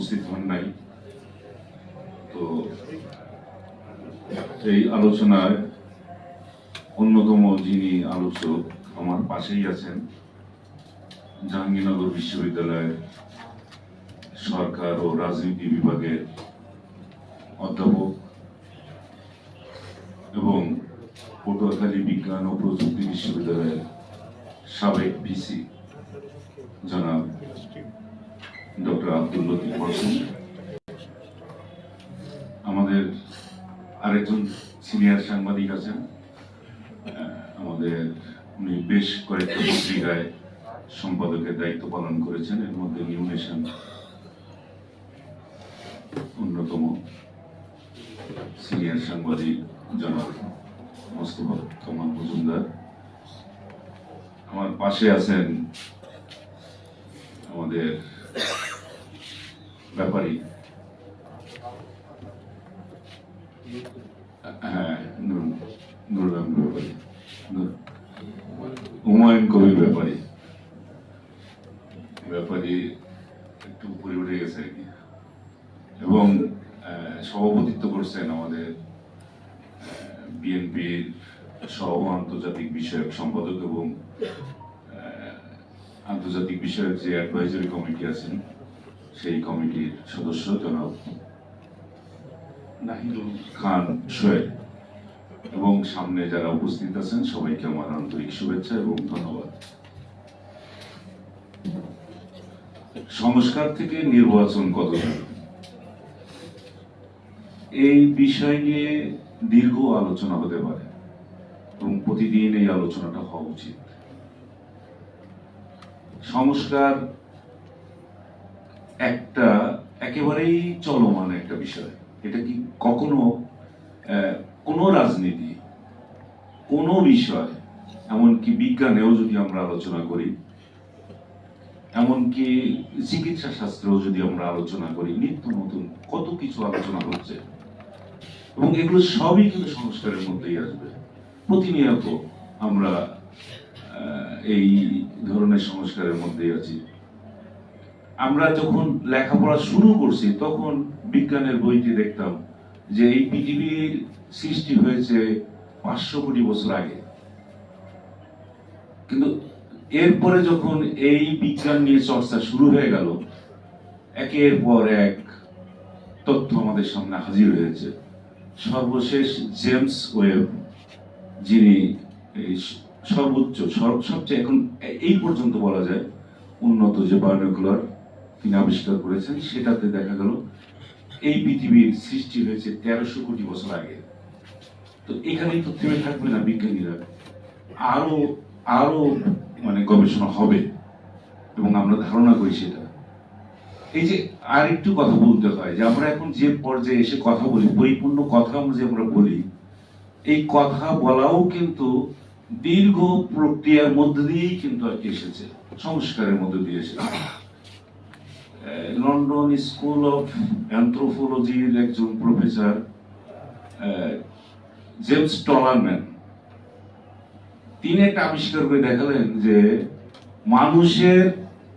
উপস্থিত হন নাই। তো এই আলোচনায় অন্যতম যিনি আলোচক আমার পাশেই আছেন, জাহাঙ্গীরনগর বিশ্ববিদ্যালয়ের সরকার ও রাজনীতি বিভাগের অধ্যাপক এবং পটুয়াখালী বিজ্ঞান ও প্রযুক্তি বিশ্ববিদ্যালয়ের সাবেক ভিসি জনাব ডক্টর আব্দুল লতিফ হোসেন আমাদের আরেকজন সিনিয়র সাংবাদিক আছেন। আমাদের উনি বেশ কয়েকটা পত্রিকায় সম্পাদকের দায়িত্ব পালন করেছেন। এর মধ্যে নিউ নেশন অন্যতম সিনিয়র সাংবাদিক জনাব মোস্তফা কামাল মজুমদার। আমার পাশে আছেন আমাদের ব্যাপারী হ্যাঁ কবির ব্যাপারী ব্যাপারী একটু উপরে উঠে গেছে আর কি। এবং সভাপতিত্ব করছেন আমাদের বিএনপির সহ আন্তর্জাতিক বিষয়ক সম্পাদক এবং আন্তর্জাতিক বিষয়ক যে অ্যাডভাইজারি কমিটি আছেন, সেই কমিটির সদস্য জনাব নাহিদুল খান সোহেল। এবং সামনে যারা উপস্থিত আছেন, সবাইকে আমার আন্তরিক শুভেচ্ছা এবং ধন্যবাদ। সংস্কার থেকে নির্বাচন কত এই বিষয় নিয়ে দীর্ঘ আলোচনা হতে পারে এবং প্রতিদিন এই আলোচনাটা হওয়া উচিত। সংস্কার একটা একেবারেই চলমান একটা বিষয়। এটা কি কখনো কোনো রাজনীতি, কোনো বিষয়, এমনকি বিজ্ঞানেও যদি আমরা আলোচনা করি, এমনকি চিকিৎসা শাস্ত্রেও যদি আমরা আলোচনা করি, নিত্য নতুন কত কিছু আলোচনা হচ্ছে, এবং এগুলো সবই কিন্তু সংস্কারের মধ্যেই আসবে। প্রতিনিয়ত আমরা এই ধরনের সংস্কারের মধ্যেই আছি। আমরা যখন লেখাপড়া শুরু করছি, তখন বিজ্ঞানের বইতে দেখতাম যে এই পৃথিবীর সৃষ্টি হয়েছে পাঁচশো কোটি বছর আগে। কিন্তু এরপরে যখন এই বিজ্ঞান নিয়ে চর্চা শুরু হয়ে গেল, একের পর এক তথ্য আমাদের সামনে হাজির হয়েছে। সর্বশেষ জেমস ওয়েব, যিনি সর্বোচ্চ, সর- সবচেয়ে এখন এই পর্যন্ত বলা যায়, উন্নত যে বায়োনিকুলার তিনি আবিষ্কার করেছেন, সেটাতে দেখা গেল এই পৃথিবীর সৃষ্টি হয়েছে তেরোশো কোটি বছর আগে। তো এখানেই তো থেমে থাকবে না বিজ্ঞানীরা। আরও আরও মানে গবেষণা হবে, এবং আমরা ধারণা করি সেটা। এই যে আর একটু কথা বলতে হয়, যে আমরা এখন যে পর্যায়ে এসে কথা বলি, পরিপূর্ণ কথা আমরা যে আমরা বলি, এই কথা বলাও কিন্তু দীর্ঘ প্রক্রিয়ার মধ্যে দিয়েই কিন্তু আর কি এসেছে, সংস্কারের মধ্যে দিয়ে এসেছে। লন্ডন স্কুল অফ অ্যান্থ্রোপোলজির একজন প্রফেসর জেমস টলারম্যান তিনি একটা আবিষ্কার করে দেখালেন যে মানুষের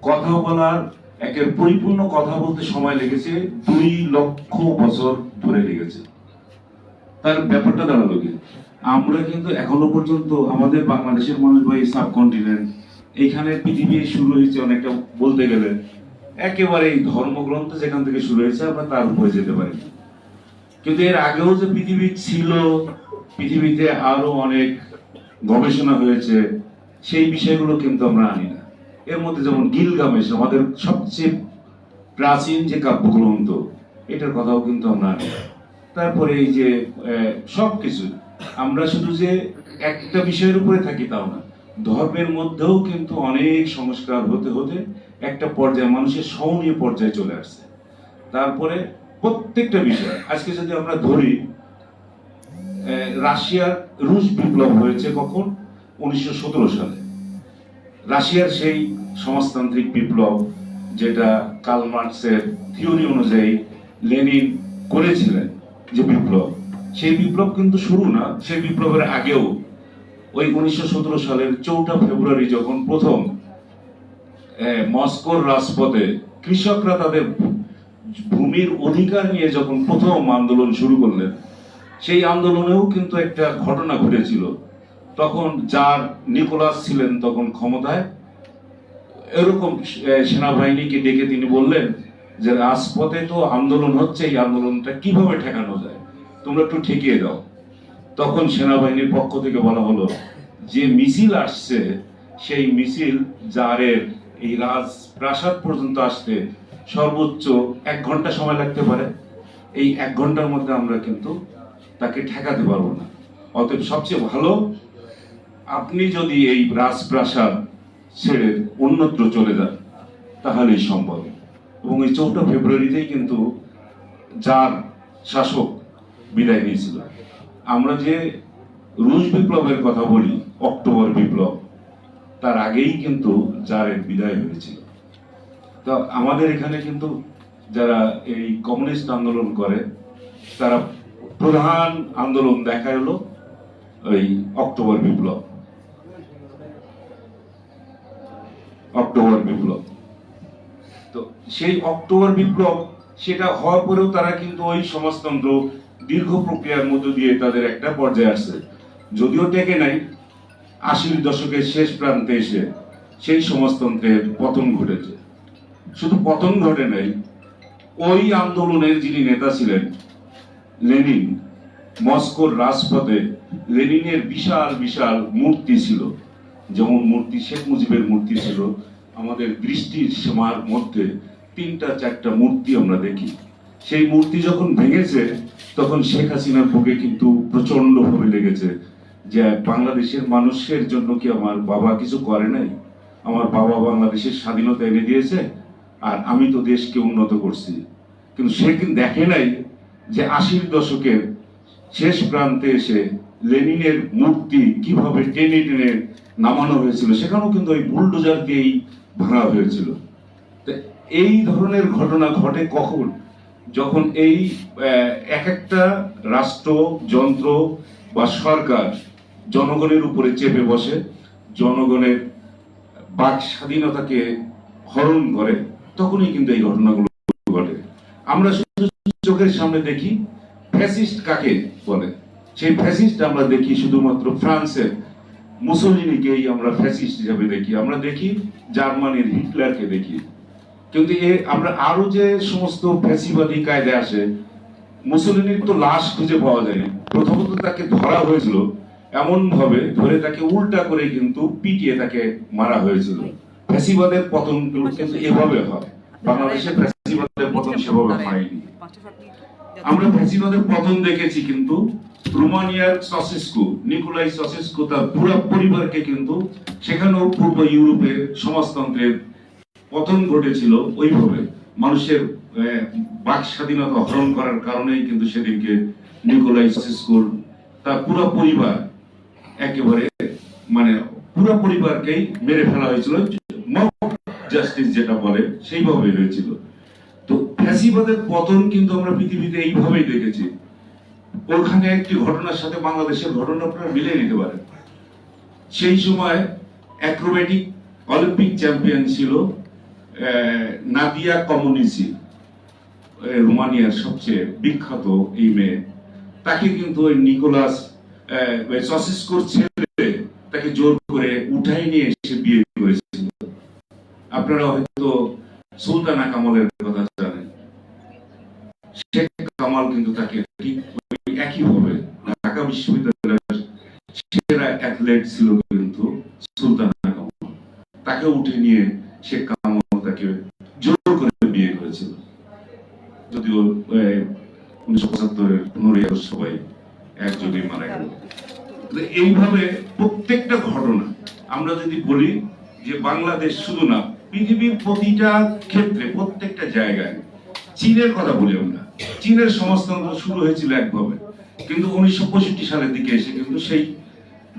কথা বলার, একের পরিপূর্ণ কথা বলতে সময় লেগেছে, দুই লক্ষ বছর ধরে লেগেছে। তার ব্যাপারটা দাঁড়াল কি? আমরা কিন্তু এখনও পর্যন্ত আমাদের বাংলাদেশের মানুষ বা এই সাবকন্টিনেন্ট এইখানে পৃথিবী শুরু হয়েছে অনেকটা বলতে গেলে। একেবারে এই ধর্মগ্রন্থ যেখান থেকে শুরু হয়েছে, আমরা তার উপরে যেতে পারি। কিন্তু এর আগেও যে পৃথিবী ছিল, পৃথিবীতে আরও অনেক গবেষণা হয়েছে, সেই বিষয়গুলো কিন্তু আমরা আনি না। এর মধ্যে যেমন গিলগামেশ, আমাদের সবচেয়ে প্রাচীন যে কাব্যগ্রন্থ, এটার কথাও কিন্তু আমরা আনি। তারপরে এই যে সব কিছু আমরা শুধু যে একটা বিষয়ের উপরে থাকি তাও না, ধর্মের মধ্যেও কিন্তু অনেক সংস্কার হতে হতে একটা পর্যায়ে মানুষের সহনীয় পর্যায়ে চলে আসছে। তারপরে প্রত্যেকটা বিষয়, আজকে যদি আমরা ধরি রাশিয়ার রুশ বিপ্লব হয়েছে কখন? উনিশশো সতেরো সালে। রাশিয়ার সেই সমাজতান্ত্রিক বিপ্লব যেটা কার্ল মার্কসের থিওরি অনুযায়ী লেনিন করেছিলেন যে বিপ্লব। সেই বিপ্লব কিন্তু শুরু না, সেই বিপ্লবের আগেও। ওই উনিশশো সতেরো সালের চৌঠা ফেব্রুয়ারি যখন প্রথম মস্কোর রাজপথে কৃষকরা তাদের ভূমির অধিকার নিয়ে যখন প্রথম আন্দোলন শুরু করলেন, সেই আন্দোলনেও কিন্তু একটা ঘটনা ঘটেছিল। তখন যার নিকোলাস ছিলেন তখন ক্ষমতায়, এরকম সেনাবাহিনীকে ডেকে তিনি বললেন যে, রাজপথে তো আন্দোলন হচ্ছে, এই আন্দোলনটা কীভাবে ঠেকানো যায়? তোমরা একটু ঠেকিয়ে দাও। তখন সেনাবাহিনীর পক্ষ থেকে বলা হলো, যে মিছিল আসছে, সেই মিছিল জারের এই রাজ প্রাসাদ পর্যন্ত আসতে সর্বোচ্চ এক ঘণ্টা সময় লাগতে পারে। এই এক ঘণ্টার মধ্যে আমরা কিন্তু তাকে ঠেকাতে পারব না। অতএব সবচেয়ে ভালো, আপনি যদি এই রাজপ্রাসাদ ছেড়ে অন্যত্র চলে যান, তাহলেই সম্ভব। এবং এই চৌঠা ফেব্রুয়ারিতেই কিন্তু যার শাসক বিদায় নিয়েছিল। আমরা যে রুশ বিপ্লবের কথা বলি, অক্টোবর বিপ্লব, তার আগেই কিন্তু জারের বিদায় হয়েছিল। তো আমাদের এখানে কিন্তু যারা এই কমিউনিস্ট আন্দোলন করে, তারা প্রধান আন্দোলন দেখা হলো ওই অক্টোবর বিপ্লব। অক্টোবর বিপ্লব। তো সেই অক্টোবর বিপ্লব, সেটা হওয়ার পরেও তারা কিন্তু ওই সমাজতন্ত্র দীর্ঘ প্রক্রিয়ার মধ্য দিয়ে তাদের একটা পর্যায়ে আসছে। যদিও টেকে নাই, আশির দশকের শেষ প্রান্তে এসে সেই সমাজতন্ত্রের পতন ঘটেছে। শুধু পতন ঘটে নাই, ওই আন্দোলনের যিনি নেতা ছিলেন, লেনিন, মস্কোর রাজপথে লেনিনের বিশাল বিশাল মূর্তি ছিল। যেমন মূর্তি শেখ মুজিবের মূর্তি ছিল, আমাদের দৃষ্টির সীমার মধ্যে তিনটা, চারটা মূর্তি আমরা দেখি। সেই মূর্তি যখন ভেঙেছে তখন শেখ হাসিনার বুকে কিন্তু প্রচণ্ড ভাবে লেগেছে যে বাংলাদেশের মানুষের জন্য কি আমার বাবা কিছু করে নাই? আমার বাবা বাংলাদেশের স্বাধীনতা এনে দিয়েছে আর আমি তো দেশকে উন্নত করছি। কিন্তু সে কিন্তু দেখে নাই যে আশির দশকের শেষ প্রান্তে এসে লেনিনের মূর্তি কীভাবে টেনে টেনে নামানো হয়েছিল, সেখানেও কিন্তু ওই বুলডোজার দিয়েই ভাঙা হয়েছিল। এই ধরনের ঘটনা ঘটে কখন? যখন এই এক একটা রাষ্ট্র, যন্ত্র বা সরকার জনগণের উপরে চেপে বসে, জনগণের বাক স্বাধীনতাকে হরণ করে, তখনই কিন্তু এই ঘটনাগুলো ঘটে। আমরা শুধু চোখের সামনে দেখি, ফ্যাসিস্ট কাকে বলে? সেই ফ্যাসিস্ট আমরা দেখি শুধুমাত্র ফ্রান্সের মুসলিনিকেই আমরা ফ্যাসিস্ট হিসাবে দেখি। আমরা দেখি জার্মানির হিটলারকে দেখি। কিন্তু এ আমরা আরও যে সমস্ত ফ্যাসিবাদী কায়দে আসে মুসলিনির তো লাশ খুঁজে পাওয়া যায়নি। প্রথমত তাকে ধরা হয়েছিল এমন ভাবে ধরে তাকে উল্টা করে কিন্তু পিটিয়ে তাকে মারা হয়েছিল। ফ্যাসিবাদের পতন কিন্তু এভাবে হয়। বাংলাদেশের ফ্যাসিবাদের পতন সেভাবে হয়নি। আমরা ফ্যাসিবাদের পতন দেখেছি কিন্তু রোমানিয়ার সসেস্কো, নিকোলাই সসেস্কো তার পুরো পরিবারকে কিন্তু সেখানেও পূর্ব ইউরোপের সমাজতন্ত্রের পতন ঘটেছিল ওইভাবে। মানুষের বাক স্বাধীনতা হরণ করার কারণেই কিন্তু সেদিনকে নিকোলাই সসেস্কোর তার পুরো পরিবার একেবারে মানে পুরো পরিবারকেই মেরে ফেলা হয়েছিল। জাস্টিস যেটা বলে, সেইভাবে হয়েছিল। তো ফ্যাসিবাদের পতন কিন্তু আমরা পৃথিবীতে এইভাবেই দেখেছি। ওখানে একটি ঘটনার সাথে বাংলাদেশের ঘটনা আপনারা মিলিয়ে নিতে পারেন। সেই সময় অ্যাক্রোবেটিক অলিম্পিক চ্যাম্পিয়ন ছিল নাদিয়া কমিউনিসি রোমানিয়ার সবচেয়ে বিখ্যাত এই মেয়ে। তাকে কিন্তু ওই নিকোলাস সসিস্কোর ছেলে তাকে জোর করে উঠাই নিয়ে এসে বিয়ে করেছিল। আপনারা হয়তো সুলতানা কামালের কথা জানেন। শেখ কামাল কিন্তু তাকে ঠিক একইভাবে ঢাকা বিশ্ববিদ্যালয়ের সেরা অ্যাথলেট ছিল কিন্তু সুলতানা কামাল। তাকে উঠে নিয়ে শেখ জোর করে বিয়ে করেছিল। যদিও উনিশশো পঁচাত্তরের পনেরোই আগস্ট সবাই একযোগে মারা গেল। এইভাবে প্রত্যেকটা ঘটনা, আমরা যদি বলি যে বাংলাদেশ শুধু না, পৃথিবীর প্রতিটা ক্ষেত্রে, প্রত্যেকটা জায়গায়, চীনের কথা বলি আমরা। চীনের সমাজতন্ত্র শুরু হয়েছিল একভাবে। কিন্তু উনিশশো পঁয়ষট্টি সালের দিকে এসে কিন্তু সেই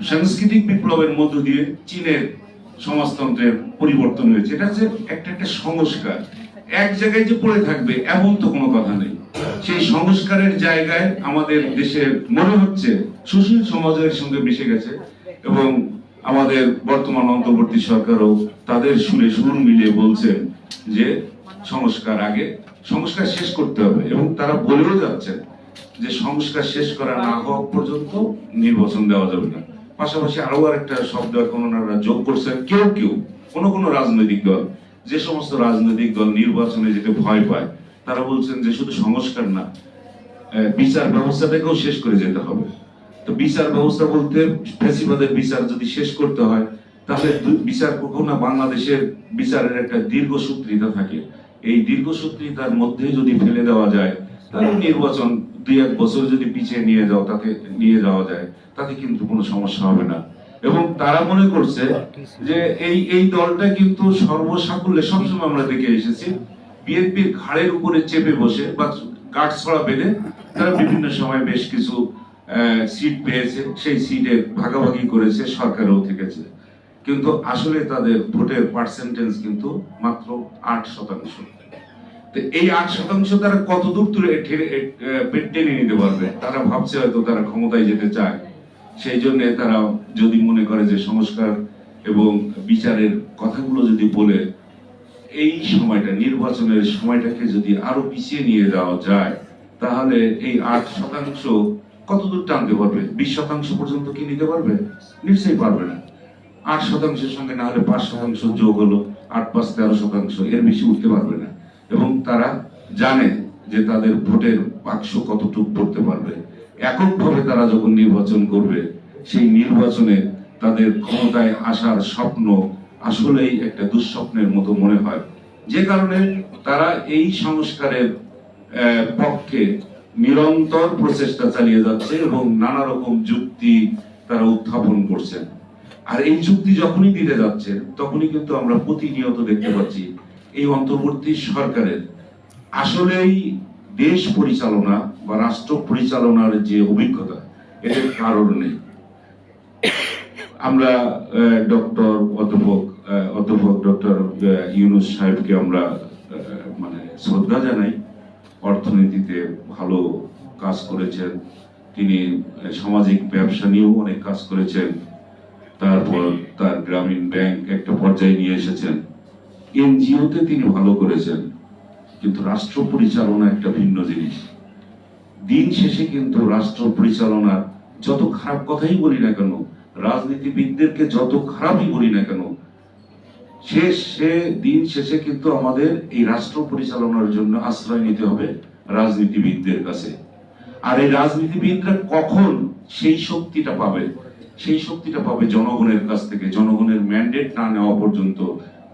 সাংস্কৃতিক বিপ্লবের মধ্য দিয়ে চীনের সমাজতন্ত্রের পরিবর্তন হয়েছে। এটা হচ্ছে একটা একটা সংস্কার। এক জায়গায় যে পড়ে থাকবে, এমন তো কোনো কথা নেই। সেই সংস্কারের জায়গায় আমাদের দেশের মনে হচ্ছে সুশীল সমাজের সঙ্গে মিশে গেছে এবং আমাদের বর্তমান অন্তর্বর্তী সরকারও তাদের সুরে সুর মিলিয়ে বলছেন যে সংস্কার আগে, সংস্কার শেষ করতে হবে। এবং তারা বলেও যাচ্ছেন যে সংস্কার শেষ করা না হওয়া পর্যন্ত নির্বাচন দেওয়া যাবে না। পাশাপাশি আরও আরেকটা শব্দ এখন ওনারা যোগ করছেন। কেউ কেউ, কোনো কোনো রাজনৈতিক দল, যে সমস্ত রাজনৈতিক দল নির্বাচনে যেতে ভয় পায়, তারা বলছেন যে শুধু সংস্কার না বিচার ব্যবস্থাটাকেও শেষ করে যেতে হবে। তো বিচার ব্যবস্থা বলতে ফেসিবাদের বিচার যদি শেষ করতে হয়, তাহলে বিচার কখনো বাংলাদেশের বিচারের একটা দীর্ঘসূত্রিতা থাকে। এই দীর্ঘসূত্রিতার মধ্যে যদি ফেলে দেওয়া যায়, তাহলে নির্বাচন দুই এক বছর যদি পিছিয়ে নিয়ে যাও তাতে নিয়ে যাওয়া যায়, তাতে কিন্তু কোনো সমস্যা হবে না। এবং তারা মনে করছে যে এই এই দলটা কিন্তু সর্বসাকুল্যে সবসময় আমরা দেখে এসেছি, বিএনপির ঘাড়ের উপরে চেপে বসে বা গাছ ছড়া পেলে তারা বিভিন্ন সময় বেশ কিছু সিট পেয়েছে, সেই সিটে ভাগাভাগি করেছে, সরকারও থেকেছে। কিন্তু আসলে তাদের ভোটের পার্সেন্টেজ কিন্তু মাত্র আট শতাংশ। এই আট শতাংশ তারা কত দূর তুলে টেনে নিতে পারবে? তারা ভাবছে হয়তো তারা ক্ষমতায় যেতে চায়। সেই জন্য তারা যদি মনে করে যে সংস্কার এবং বিচারের কথাগুলো যদি বলে, এই সময়টা, নির্বাচনের সময়টাকে যদি আরও পিছিয়ে নিয়ে যাওয়া যায়, তাহলে এই আট শতাংশ কতদূর টানতে পারবে? বিশ শতাংশ পর্যন্ত কি নিতে পারবে? নিশ্চয়ই পারবে না। আট শতাংশের সঙ্গে না হলে পাঁচ শতাংশ যোগ হলো, আট পাঁচ তেরো শতাংশ, এর বেশি উঠতে পারবে না। এবং তারা জানে যে তাদের ভোটের বাক্স কতটুকু পড়তে পারবে। এককভাবে তারা যখন নির্বাচন করবে, সেই নির্বাচনে তাদের ক্ষমতায় আসার স্বপ্ন আসলেই একটা দুঃস্বপ্নের মতো মনে হয়। যে কারণে তারা এই সংস্কারের পক্ষে নিরন্তর প্রচেষ্টা চালিয়ে যাচ্ছে এবং নানা রকম যুক্তি তারা উত্থাপন করছেন। আর এই যুক্তি যখনই দিতে যাচ্ছে তখনই কিন্তু আমরা প্রতিনিয়ত দেখতে পাচ্ছি এই অন্তর্বর্তী সরকারের। আসলেই দেশ পরিচালনা বা রাষ্ট্র পরিচালনার যে অভিজ্ঞতা এর কারণ নেই। আমরা ডক্টর অধ্যাপক অধ্যাপক ডক্টর ইউনুস সাহেবকে আমরা মানে শ্রদ্ধা জানাই। অর্থনীতিতে ভালো কাজ করেছেন। তিনি সামাজিক ব্যবসা নিয়েও অনেক কাজ করেছেন। তারপর তার গ্রামীণ ব্যাংক একটা পর্যায়ে নিয়ে এসেছেন। এনজিওতে তিনি ভালো করেছেন, কিন্তু রাষ্ট্র পরিচালনা একটা ভিন্ন জিনিস। দিন শেষে কিন্তু রাষ্ট্র পরিচালনার যত খারাপ কথাই বলি না কেন, রাজনীতিবিদদেরকে যত খারাপই বলি না কেন, শেষ দিন শেষে কিন্তু আমাদের এই রাষ্ট্র পরিচালনার জন্য আশ্রয় নিতে হবে রাজনীতিবিদদের কাছে। আর এই রাজনীতিবিদরা কখন সেই শক্তিটা পাবে? সেই শক্তিটা পাবে জনগণের কাছ থেকে, জনগণের ম্যান্ডেট না নেওয়া পর্যন্ত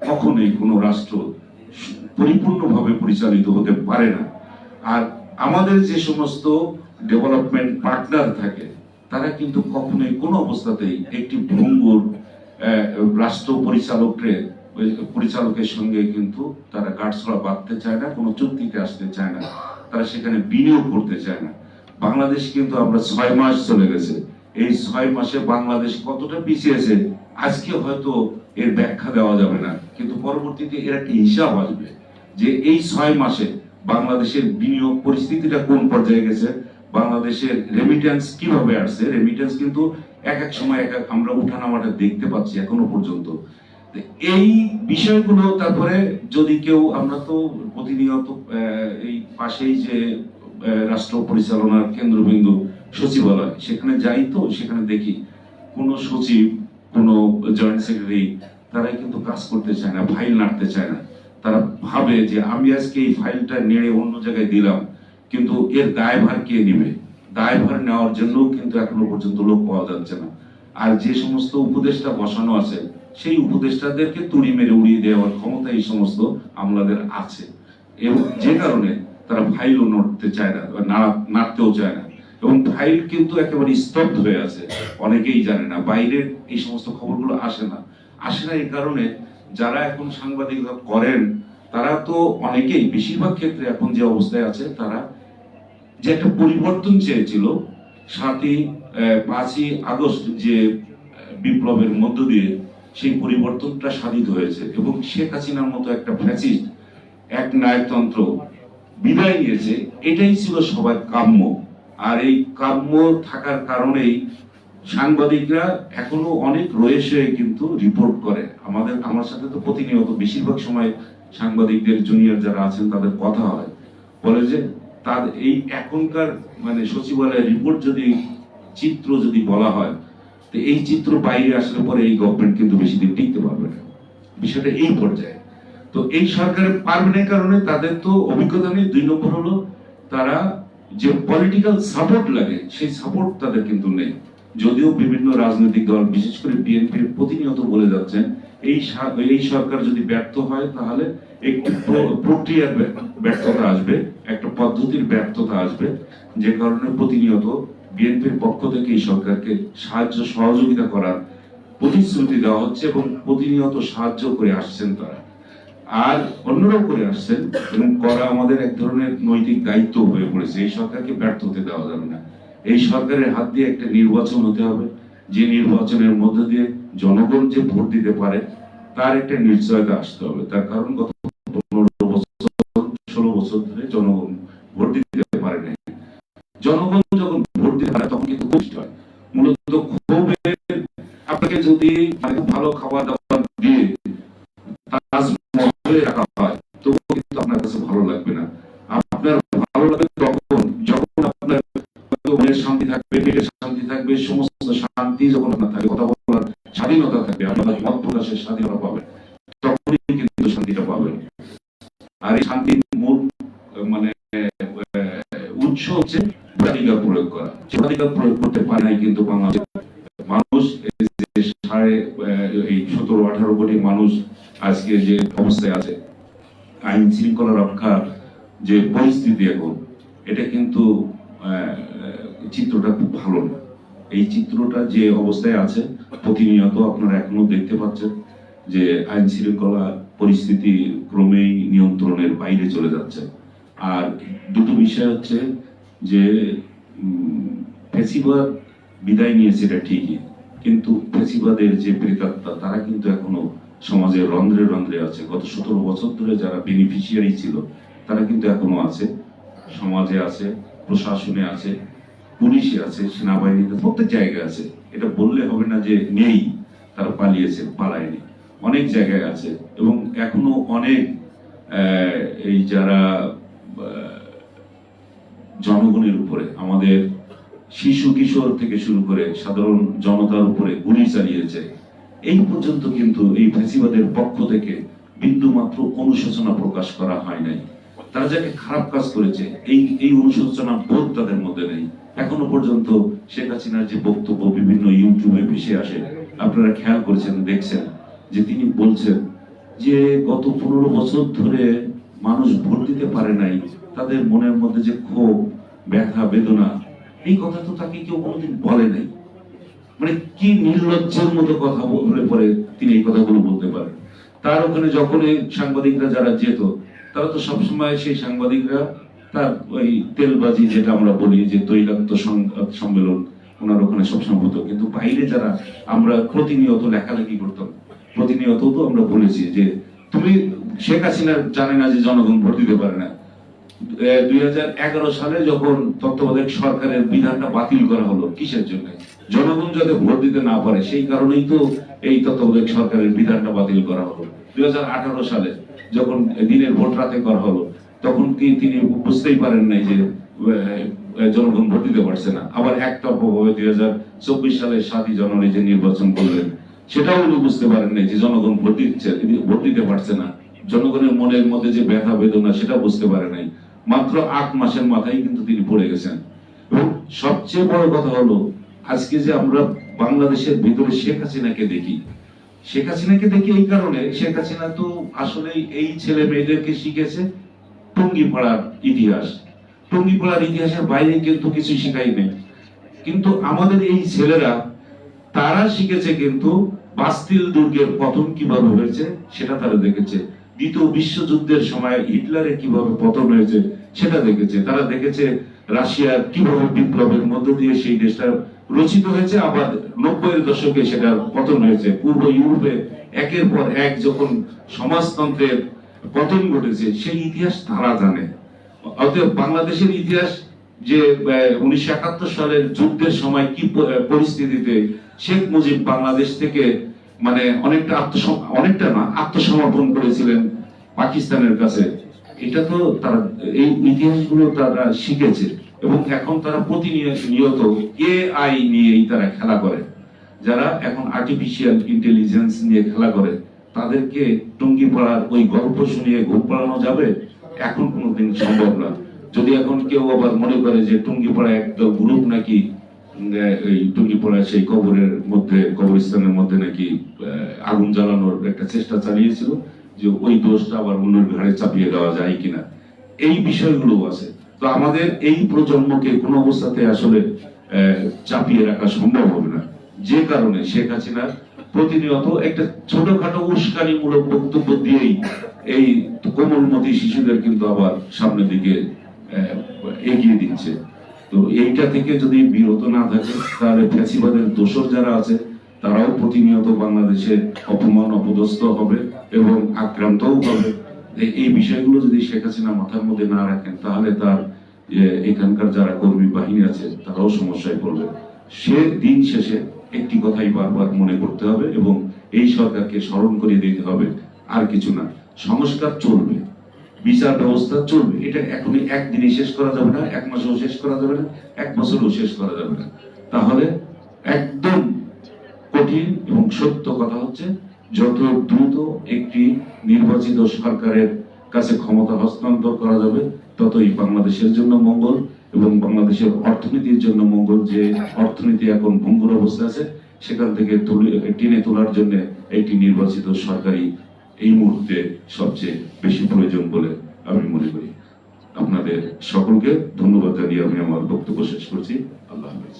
কখনোই কোনো রাষ্ট্র পরিপূর্ণভাবে পরিচালিত হতে পারে না। আর আমাদের যে সমস্ত ডেভেলপমেন্ট পার্টনার থাকে, তারা কিন্তু কখনোই কোনো অবস্থাতেই একটি ভঙ্গুর রাষ্ট্র পরিচালকের পরিচালকের সঙ্গে কিন্তু তারা গাঠছড়া বাঁধতে চায় না, কোনো চুক্তিতে আসতে চায় না, তারা সেখানে বিনিয়োগ করতে চায় না। বাংলাদেশ কিন্তু আমরা ছয় মাস চলে গেছে। এই ছয় মাসে বাংলাদেশ কতটা পিছিয়েছে আজকে হয়তো এর ব্যাখ্যা দেওয়া যাবে না। কিন্তু পরবর্তীতে এর একটা হিসাব আসবে যে এই ছয় মাসে বাংলাদেশের বিনিয়োগ পরিস্থিতিটা কোন পর্যায়ে গেছে, বাংলাদেশের রেমিটেন্স কীভাবে আসছে। রেমিটেন্স কিন্তু এক এক সময় এক এক আমরা উঠানামাটা দেখতে পাচ্ছি এখনও পর্যন্ত। এই বিষয়গুলো তারপরে যদি কেউ, আমরা তো প্রতিনিয়ত এই পাশেই যে রাষ্ট্র পরিচালনার কেন্দ্রবিন্দু সচিবালয়, সেখানে যাই তো, সেখানে দেখি কোনো সচিব কোনো জয়েন্ট সেক্রেটারি তারাই কিন্তু কাজ করতে চায় না ফাইল নাড়তে চায় না। তারা ভাবে যে আমি আজকে এই ফাইলটা নেড়ে অন্য জায়গায় দিলাম, কিন্তু এর দায়ভার কে নেবে? দায়ভার নেওয়ার জন্য কিন্তু এখনও পর্যন্ত লোক পাওয়া যাচ্ছে না। আর যে সমস্ত উপদেষ্টা বসানো আছে, সেই উপদেষ্টাদেরকে তুড়ি মেরে উড়িয়ে দেওয়ার ক্ষমতা এই সমস্ত আমলাদের আছে। এবং যে কারণে তারা ফাইলও নড়তে চায় না নাড়তেও চায় না। এবং ফাইল কিন্তু একেবারে স্তব্ধ হয়ে আছে। অনেকেই জানে না। বাইরের এই সমস্ত খবরগুলো আসে না। আসে না এই কারণে যারা এখন সাংবাদিকতা করেন, তারা তো অনেকেই বেশিরভাগ ক্ষেত্রে এখন যে অবস্থায় আছে, তারা যে একটা পরিবর্তন চেয়েছিল, সাতই পাঁচই আগস্ট যে বিপ্লবের মধ্য দিয়ে সেই পরিবর্তনটা সাধিত হয়েছে এবং শেখ হাসিনার মতো একটা ফ্যাসিস্ট, এক নায়কতন্ত্র বিদায় নিয়েছে, এটাই ছিল সবার কাম্য। আর এই কাম্য থাকার কারণেই সাংবাদিকরা এখনও অনেক রয়েছে কিন্তু রিপোর্ট করে। আমাদের, আমার সাথে তো প্রতিনিয়ত বেশিরভাগ সময় সাংবাদিকদের জুনিয়র যারা আছেন তাদের কথা হয়। বলে যে তার এই এখনকার মানে সচিবালয়ের রিপোর্ট যদি, চিত্র যদি বলা হয়, তো এই চিত্র বাইরে আসলে পরে এই গভর্নমেন্ট কিন্তু বেশি দিন টিকতে পারবে না। বিষয়টা এই পর্যায়ে। তো এই সরকারের পারবে না কারণে তাদের তো অভিজ্ঞতা নেই। দুই নম্বর হলো তারা যে পলিটিক্যাল সাপোর্ট লাগে, সেই সাপোর্ট তাদের কিন্তু নেই। যদিও বিভিন্ন রাজনৈতিক দল, বিশেষ করে বিএনপি প্রতিনিয়ত বলে যাচ্ছেন, এই এই সরকার যদি ব্যর্থ হয়, তাহলে একটি প্রক্রিয়ার ব্যর্থতা আসবে, একটা পদ্ধতির ব্যর্থতা আসবে, যে কারণে প্রতিনিয়ত বিএনপির পক্ষ থেকে এই সরকারকে সাহায্য, সহযোগিতা করার প্রতিশ্রুতি দেওয়া হচ্ছে এবং প্রতিনিয়ত সাহায্য করে আসছেন তারা। আর অন্যরাও করে আসছেন এবং করা আমাদের এক ধরনের নৈতিক দায়িত্ব হয়ে পড়েছে। এই সরকারকে ব্যর্থ হতে দেওয়া যাবে না। এই সরকারের হাত দিয়ে একটা নির্বাচন হতে হবে। যে নির্বাচনের মধ্যে দিয়ে জনগণ যে ভোট দিতে পারে, তার একটা নিশ্চয়তা আসতে হবে। তার কারণ গত পনেরো বছর, ষোলো বছর ধরে জনগণ ভোট দিতে পারে না জনগণ যখন ভোট দিতে পারে, তখন কিন্তু খুব হয়। মূলত ক্ষোভের, আপনাকে যদি ভালো খাবার দাবার দিয়ে তাজমহলে রাখা হয় তবুও কিন্তু আপনার কাছে ভালো লাগবে না আপনার ভালো লাগবে তখন যখন আপনার হয়তো মনের শান্তি থাকবে পেটের শান্তি থাকবে সমস্ত আপনার থাকবে কথা বলার স্বাধীনতা থাকবে আপনার মত প্রকাশের স্বাধীনতা পাবেন। তখনই কিন্তু শান্তিটা পাবেন। আর এই শান্তির মূল মানে উৎস হচ্ছে ভোটাধিকার প্রয়োগ করা। ভোটাধিকার প্রয়োগ করতে পারে নাই কিন্তু বাংলাদেশ মানুষ সাড়ে এই সতেরো, আঠারো কোটি মানুষ আজকে যে অবস্থায় আছে, আইন শৃঙ্খলা রক্ষার যে পরিস্থিতি এখন, এটা কিন্তু চিত্রটা খুব ভালো না। এই চিত্রটা যে অবস্থায় আছে প্রতিনিয়ত আপনারা এখনও দেখতে পাচ্ছেন যে আইন শৃঙ্খলা পরিস্থিতি ক্রমেই নিয়ন্ত্রণের বাইরে চলে যাচ্ছে। আর দুটো বিষয় হচ্ছে যে উম, ফ্যাসিবাদ বিদায় নিয়েছে এটা ঠিকই কিন্তু ফ্যাসিবাদের যে প্রেতাত্মা তারা কিন্তু এখনও সমাজের রন্ধ্রে রন্ধ্রে আছে। গত সতেরো বছর ধরে যারা বেনিফিশিয়ারি ছিল তারা কিন্তু এখনও আছে সমাজে আছে প্রশাসনে আছে পুলিশে আছে, সেনাবাহিনীতে প্রত্যেক জায়গায় আছে। এটা বললে হবে না যে নেই, তারা পালিয়েছে, পালায়নি। অনেক জায়গায় আছে এবং এখনও অনেক এই যারা জনগণের উপরে, আমাদের শিশু কিশোর থেকে শুরু করে সাধারণ জনতার উপরে গুলি চালিয়েছে। এই পর্যন্ত কিন্তু এই ফ্যাসিবাদের পক্ষ থেকে বিন্দু মাত্র অনুশোচনা প্রকাশ করা হয় নাই। তারা যাকে খারাপ কাজ করেছে, এই এই অনুশোচনা বোধ তাদের মধ্যে নেই। এখনও পর্যন্ত শেখ হাসিনার যে বক্তব্য বিভিন্ন ইউটিউবে ভেসে আসে, আপনারা খেয়াল করেছেন, দেখছেন, যে তিনি বলছেন যে গত পনেরো বছর ধরে মানুষ ভোট দিতে পারে নাই, তাদের মনের মধ্যে যে ক্ষোভ, ব্যথা, বেদনা, এই কথা তো তাকে কেউ কোনোদিন বলে নাই। মানে কি নির্লজ্জের মতো কথা বলে পরে তিনি এই কথাগুলো বলতে পারেন। তার ওখানে যখনই সাংবাদিকরা যারা যেত তারা তো সবসময় সেই সাংবাদিকরা, তার ওই তেলবাজি যেটা আমরা বলি, যে তৈলাক্ত সংঘাত সম্মেলন, ওনার ওখানে সবসময় হতো। কিন্তু বাইরে যারা, আমরা প্রতিনিয়ত লেখালেখি করতাম। প্রতিনিয়ত তো আমরা বলেছি যে, তুমি, শেখ হাসিনা জানে না যে জনগণ ভোট দিতে পারে না। দুই হাজার এগারো সালে যখন তত্ত্বাবধায়ক সরকারের বিধানটা বাতিল করা হলো, কিসের জন্য? জনগণ যাতে ভোট দিতে না পারে, সেই কারণেই তো এই তত্ত্বাবধায়ক সরকারের বিধানটা বাতিল করা হলো। দুই হাজার আঠারো সালে যখন দিনের ভোট রাতে করা হলো, তখন কি তিনি বুঝতেই পারেন নাই যে জনগণ ভোট দিতে পারছে না। আবার একতরফ ভাবে দুই হাজার চব্বিশ সালের সাতই জানুয়ারি যে নির্বাচন করলেন, সেটাও উনি বুঝতে পারেন নাই যে জনগণ ভোট দিচ্ছে, ভোট দিতে পারছে না। জনগণের মনের মধ্যে যে ব্যথা বেদনা, সেটা বুঝতে পারে নাই। মাত্র আট মাসের মাথায় কিন্তু তিনি পড়ে গেছেন। এবং সবচেয়ে বড় কথা হলো, আজকে যে আমরা বাংলাদেশের ভিতরে শেখ হাসিনাকে দেখি শেখ হাসিনাকে দেখি এই কারণে শেখ হাসিনা তো আসলে এই ছেলে মেয়েদেরকে শিখেছে টঙ্গি পাড়ার ইতিহাস। টঙ্গি পাড়ার ইতিহাসের বাইরে কিন্তু কিছু শিখাই নেই। কিন্তু আমাদের এই ছেলেরা, তারা শিখেছে কিন্তু বাস্তিল দুর্গের পতন কীভাবে হয়েছে সেটা তারা দেখেছে। দ্বিতীয় বিশ্বযুদ্ধের সময় হিটলারের কীভাবে পতন হয়েছে সেটা দেখেছে। তারা দেখেছে রাশিয়ার কীভাবে বিপ্লবের মধ্য দিয়ে সেই দেশটা রচিত হয়েছে, আবার নব্বইয়ের দশকে সেটা পতন হয়েছে। পূর্ব ইউরোপে একের পর এক যখন সমাজতন্ত্রের পতন ঘটেছে, সেই ইতিহাস তারা জানে। অতএব বাংলাদেশের ইতিহাস যে উনিশশো একাত্তর সালের যুদ্ধের সময় কি পরিস্থিতিতে শেখ মুজিব বাংলাদেশ থেকে মানে অনেকটা আত্মসম, অনেকটা না, আত্মসমর্পণ করেছিলেন পাকিস্তানের কাছে। এটা তো তারা, এই ইতিহাসগুলো তারা শিখেছে। এবং এখন তারা প্রতিনিয়ত এআই নিয়েই তারা খেলা করে। যারা এখন আর্টিফিশিয়াল ইন্টেলিজেন্স নিয়ে খেলা করে, তাদেরকে টুঙ্গি পড়ার ওই গল্প শুনিয়ে ঘুম পাড়ানো যাবে? এখন কোনোদিন সম্ভব না। যদি এখন কেউ আবার মনে করে যে টুঙ্গি পড়া একটা গ্রুপ নাকি টুঙ্গি পড়া সেই কবরের মধ্যে, কবরস্থানের মধ্যে নাকি আগুন জ্বালানোর একটা চেষ্টা চালিয়েছিল, যে ওই দোষটা আবার অন্যের ঘাড়ে চাপিয়ে দেওয়া যায় কিনা? এই বিষয়গুলো আছে। তো আমাদের এই প্রজন্মকে কোনো অবস্থাতে আসলে চাপিয়ে রাখা সম্ভব হবে না। যে কারণে শেখ হাসিনা প্রতিনিয়ত একটা ছোটখাটো উস্কানিমূলক বক্তব্য দিয়েই এই কোমলমতি শিশুদের কিন্তু আবার সামনের দিকে এগিয়ে দিচ্ছে। তো এইটা থেকে যদি বিরত না থাকে, তাহলে ফ্যাসিবাদের দোষর যারা আছে, তারাও প্রতিনিয়ত বাংলাদেশে অপমান, অপদস্থ হবে এবং আক্রান্তও হবে। এই বিষয়গুলো যদি শেখ হাসিনা মাথার মধ্যে না রাখেন, তাহলে তার এখানকার যারা কর্মী বাহিনী আছে, তারাও সমস্যায় পড়বে। সে দিন শেষে একটি কথাই বারবার মনে করতে হবে এবং এই সরকারকে স্মরণ করিয়ে দিতে হবে, আর কিছু না। সংস্কার চলবে, বিচার ব্যবস্থা চলবে। এটা এখনই একদিনে শেষ করা যাবে না, এক মাসেও শেষ করা যাবে না, এক বছরেও শেষ করা যাবে না। তাহলে একদম কঠিন এবং সত্য কথা হচ্ছে, যত দ্রুত একটি নির্বাচিত সরকারের কাছে ক্ষমতা হস্তান্তর করা যাবে, ততই বাংলাদেশের জন্য মঙ্গল এবং বাংলাদেশের অর্থনীতির জন্য মঙ্গল। যে অর্থনীতি এখন ভঙ্গুর অবস্থা আছে, সেখান থেকে টেনে তোলার জন্য একটি নির্বাচিত সরকারি এই মুহূর্তে সবচেয়ে বেশি প্রয়োজন বলে আমি মনে করি। আপনাদের সকলকে ধন্যবাদ জানিয়ে আমি আমার বক্তব্য শেষ করছি। আল্লাহ হাফিজ।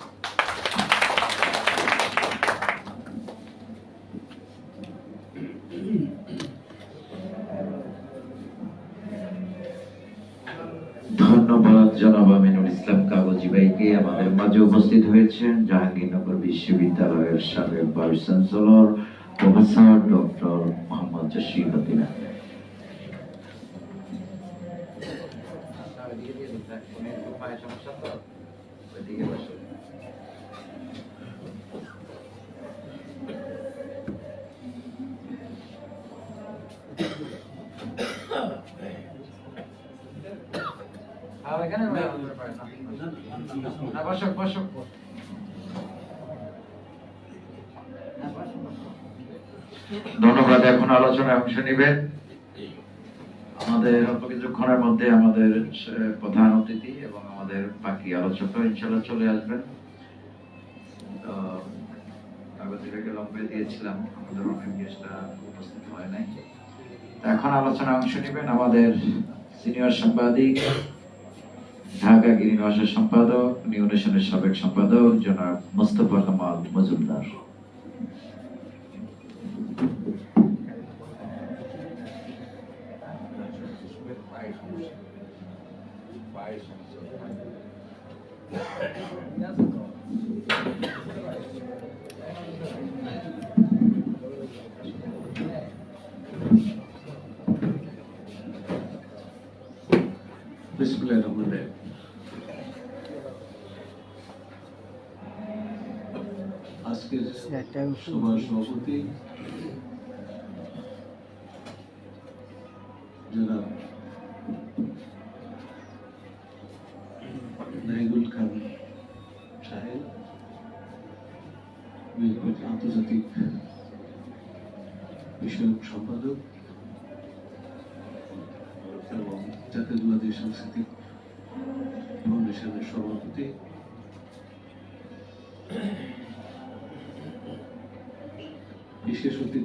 ভাইকে আমাদের মাঝে উপস্থিত হয়েছেন জাহাঙ্গীরনগর বিশ্ববিদ্যালয়ের সাবেক vice chancellor, professor doctor Mohammad Jasim Ahmed. আর এখানে বসক ধন্যবাদ, এখন আলোচনায় অংশ নেবেন আমাদের অল্প কিছুক্ষণের মধ্যে আমাদের প্রধান অতিথি এবং আমাদের বাকি আলোচক ইনশাল্লাহ চলে আসবেন। হয় এখন আলোচনা অংশ নেবেন আমাদের সিনিয়র সাংবাদিক ঢাকা গিরিনিবাসের সম্পাদক নিউনেশনের সাবেক সম্পাদক জনাব মোস্তফা কামাল মজুমদার। বিসমিল্লাহির সভার সভাপতি জনাব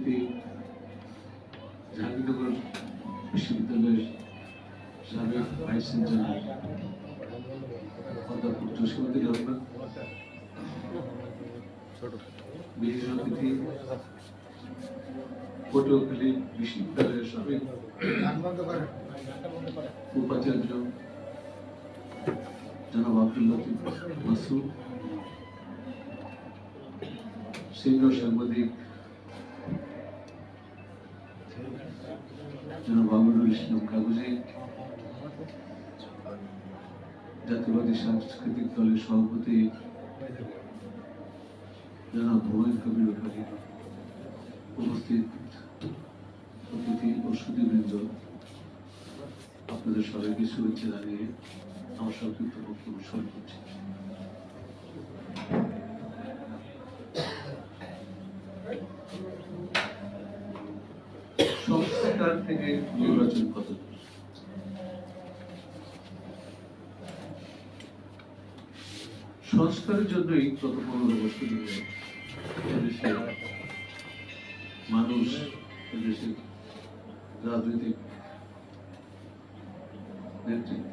অতিথি জাহাঙ্গীরনগর বিশ্ববিদ্যালয়ের সাবেক ভাইস চ্যান্সেলর অধ্যাপক জসীমুদ্দিন আহমেদ বিশেষ অতিথি, পটুয়াখালী বিশ্ববিদ্যালয়ের সাবেক উপাচার্য জনাব আব্দুল লতিফ মাসুদ, সিনিয়র সাংবাদিক জনাব আমিনুল ইসলাম কাগজি জাতীয়বাদী সাংস্কৃতিক দলের সভাপতি জনাব হুমায়ুন কবির ওঠারি উপস্থিত অতিথি ও সুদীবৃন্দ, আপনাদের সবাইকে শুভেচ্ছা জানিয়ে আমার সংক্ষিপ্ত বক্তব্য শুরু করছি। সংস্কার থেকে নির্বাচন কত? সংস্কারের জন্যই পনেরো বছর মানুষ এদেশের রাজনৈতিক নেতৃত্ব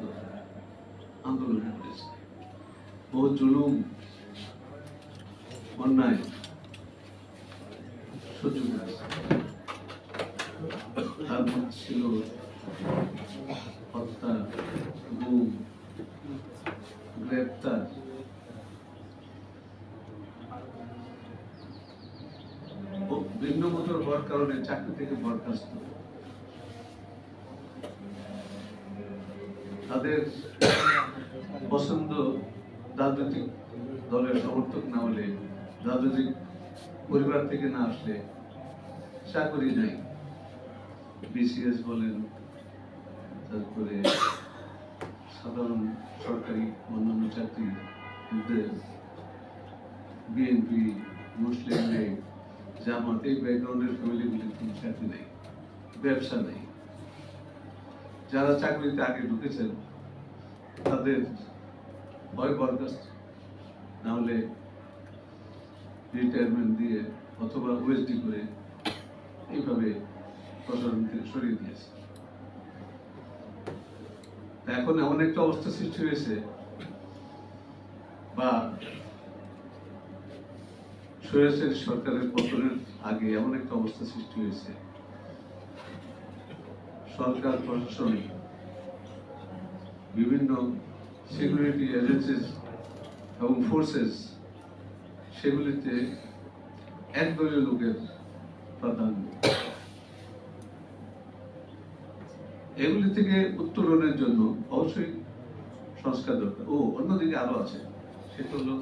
আন্দোলন করেছে বহু জুলুম, অন্যায় সহ্য করেছে তার মধ্যে ছিল হত্যা গুম গ্রেপ্তার ও ভিন্ন মতন হওয়ার কারণে চাকরি থেকে বরখাস্ত। তাদের পছন্দ রাজনৈতিক দলের সমর্থক না হলে, রাজনৈতিক পরিবার থেকে না আসলে চাকরি নাই। বিসিএস বলেন, তারপরে সাধারণ সরকারি অন্যান্য চাকরি বিএনপি, মুসলিম লীগ জামাত এই ব্যাকগ্রাউন্ডের ফ্যামিলিগুলির কোনো চাকরি নেই, ব্যবসা নেই। যারা চাকরিতে আগে ঢুকেছেন, তাদের হয় বরখাস্ত। না হলে রিটায়ারমেন্ট দিয়ে অথবা ওএসডি করে এইভাবে থেকে সরিয়ে দিয়েছে। এখন এমন একটা অবস্থা সৃষ্টি হয়েছে, বা স্বৈরাচারী সরকারের পতনের আগে এমন একটা অবস্থা সৃষ্টি হয়েছে। সরকার প্রশাসন বিভিন্ন সিকিউরিটি এজেন্সিস এবং ফোর্সেস সেগুলিতে একদলীয় লোকের প্রাধান্য। এগুলি থেকে উত্তরণের জন্য অবশ্যই সংস্কার দরকার। ও, অন্যদিকে আরও আছে। সেটা হলো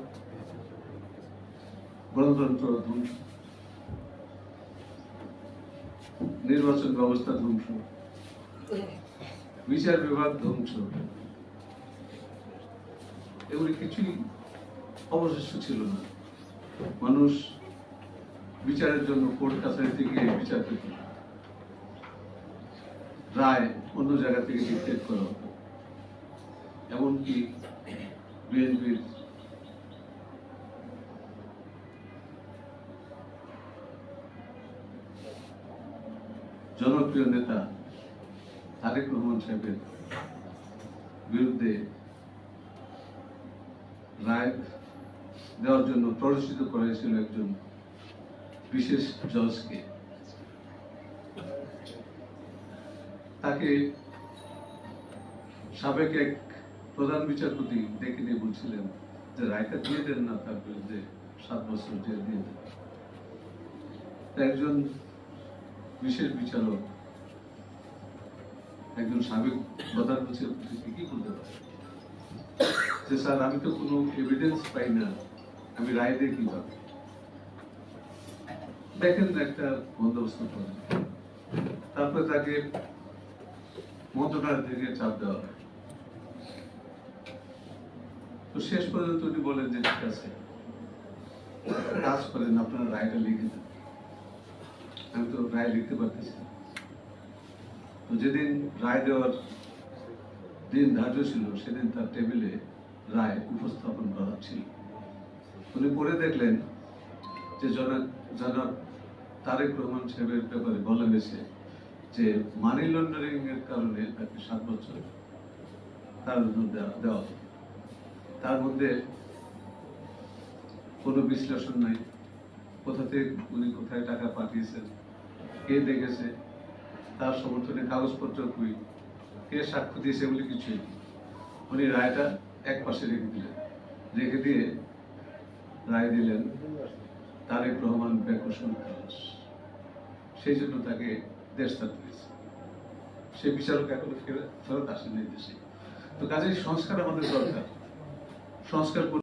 গণতন্ত্র ধ্বংস। নির্বাচন ব্যবস্থা ধ্বংস। বিচার বিভাগ ধ্বংস। এগুলি কিছুই অবশিষ্ট ছিল না। মানুষ বিচারের জন্য কোর্ট কাছারিতে গিয়ে বিচার পেত। রায় অন্য জায়গা থেকে ডিক্টেট করা হতো। এমনকি বিএনপির জনপ্রিয় নেতা তারেক রহমান সাহেবের বিরুদ্ধে রায় দেওয়ার জন্য প্ররোচিত করা হয়েছিল একজন বিশেষ জজকে। তাকে সাবেক এক প্রধান বিচারপতি ডেকে নিয়ে বলছিলেন যে রায়টা দিয়ে দেন না, তার বিরুদ্ধে সাত বছর জেল দিয়ে দেন। একজন বিশেষ বিচারক একজন সাবেক প্রধান বিচারপতি কি করতে পারে? স্যার, আমি তো কোনো এভিডেন্স পাই না, আমি রায় দিয়ে কি পাবো দেখেন একটা বন্দোবস্ত করেন তারপরে তাকে মন্ত্রণালয় থেকে চাপ দেওয়া হয়। তো শেষ পর্যন্ত উনি বলেন যে, ঠিক আছে, কাজ করেন, আপনারা রায়টা লিখে দেন। আমি তো রায় লিখতে পারতেছি। তো যেদিন রায় দেওয়ার দিন ধার্য ছিল, সেদিন তার টেবিলে রায় উপস্থাপন করা ছিল উনি পড়ে দেখলেন যে জনাব জনাব তারেক রহমান সাহেবের ব্যাপারে বলা হয়েছে যে মানি লন্ডারিং এর কারণে তাকে সাত বছর তার দেওয়া। তার মধ্যে কোনো বিশ্লেষণ নাই কোথা থেকে উনি কোথায় টাকা পাঠিয়েছেন কে দেখেছে? তার সমর্থনে কাগজপত্র কই? কে সাক্ষ্য দিয়েছে বলে কিছুই উনি রায়টা এক পাশে রেখে দিলেন। রেখে দিয়ে রায় দিলেন, তারেক রহমান বেকসুর খালাস সেই জন্য তাকে দেশ ছাড়তে হয়েছে সে বিচারক এখনও ফেরত ফেরত আসেনি দেশে। তো কাজেই সংস্কার আমাদের দরকার। সংস্কার